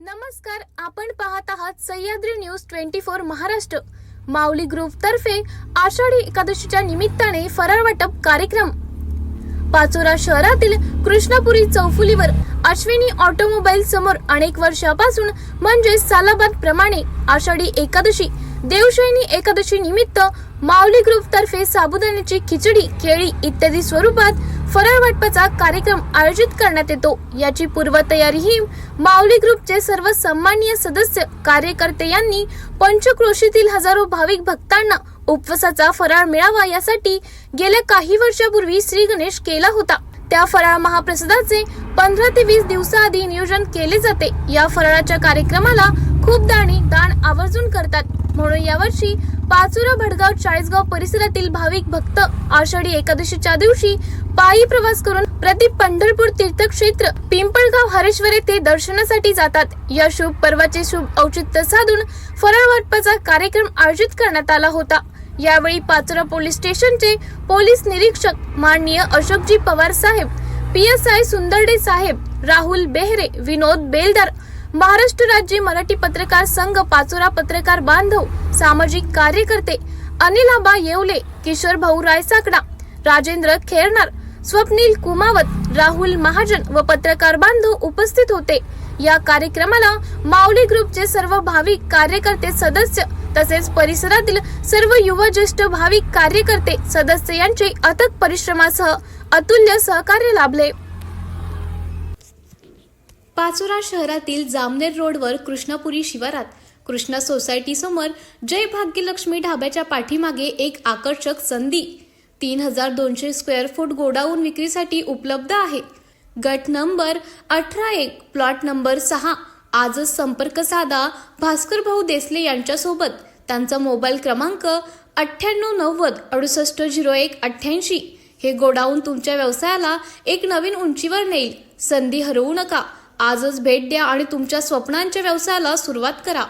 नमस्कार आपण पाहत आहात Sahyadri news twenty four Maharashtra. Mauli group तर्फे आषाढी एकादशीच्या निमित्ताने फराळ वाटप कार्यक्रम. पाचोरा शहरातील कृष्णापुरी चौफुलीवर अश्विनी ऑटोमोबाईल समोर अनेक वर्षापासून म्हणजे सालाबाद प्रमाणे आषाढी एकादशी देवशयनी एकादशी निमित्त माऊली ग्रुप तर्फे साबुदाण्याची खिचडी केळी इत्यादी स्वरूपात फराळ वाटपाचा कार्यक्रम आयोजित करण्यात येतो. याची पूर्वतयारीही माऊली ग्रुपचे सर्व सन्माननीय सदस्य कार्यकर्ते यांनी पंचक्रोशीतील हजारो भाविक भक्तांना उपवासाचा फराळ मिळावा यासाठी गेल्या काही वर्षापूर्वी श्री गणेश केला होता. त्या फराळ महाप्रसादाचे पंधरा ते वीस दिवसाआधी नियोजन केले जाते. या फराळाच्या कार्यक्रमाला खूप दाणी दान आवर्जून करतात. म्हणून यावर्षी पाचोरा भडगाव चाळीसगाव परिसरातील भाविक भक्त आषाढी एकादशीच्या दिवशी पायी प्रवास करून प्रति पंढरपूर तीर्थक्षेत्र पिंपळगाव हरेश्वर येथे दर्शनासाठी जातात. या शुभ पर्वाचे शुभ औचित्य साधून फराळ वाटपाचा कार्यक्रम आयोजित करण्यात आला होता. यावेळी पाचोरा पोलीस स्टेशनचे पोलीस निरीक्षक माननीय अशोकजी पवार साहेब पी एस आय सुंदरडे साहेब राहुल बेहरे विनोद बेलदार महाराष्ट्र राज्य मराठी पत्रकार संघ पाचोरा पत्रकार बांधव सामाजिक कार्यकर्ते अनिल आबा येवले किशोर भाऊ रायसाकडा राजेंद्र खेरणार स्वप्नील कुमावत राहुल महाजन व पत्रकार बांधव उपस्थित होते. या कार्यक्रमाला माऊली ग्रुपचे सर्व भाविक कार्यकर्ते सदस्य तसेच परिसरातील सर्व युवा ज्येष्ठ भाविक कार्यकर्ते सदस्य यांचे अथक परिश्रमासह अतुल्य सहकार्य लाभले. पाचोरा शहरातील जामनेर रोडवर कृष्णापुरी शिवारात कृष्णा सोसायटी समोर जय भाग्यलक्ष्मी ढाब्याच्या पाठीमागे एक आकर्षक संधी. तीन हजार दोनशे स्क्वेअर फूट गोडाऊन विक्रीसाठी उपलब्ध आहे. गट नंबर अठरा एक प्लॉट नंबर सहा आजच संपर्क साधा भास्कर भाऊ देसले यांच्यासोबत. त्यांचा मोबाईल क्रमांक अठ्ठ्याण्णव नव्वद अडुसष्ट झिरो एक अठ्ठ्याऐंशी. हे गोडाऊन तुमच्या व्यवसायाला एक नवीन उंचीवर नेईल. संधी हरवू नका. आजच भेट द्या आणि तुमच्या स्वप्नांच्या व्यवसायाला सुरुवात करा.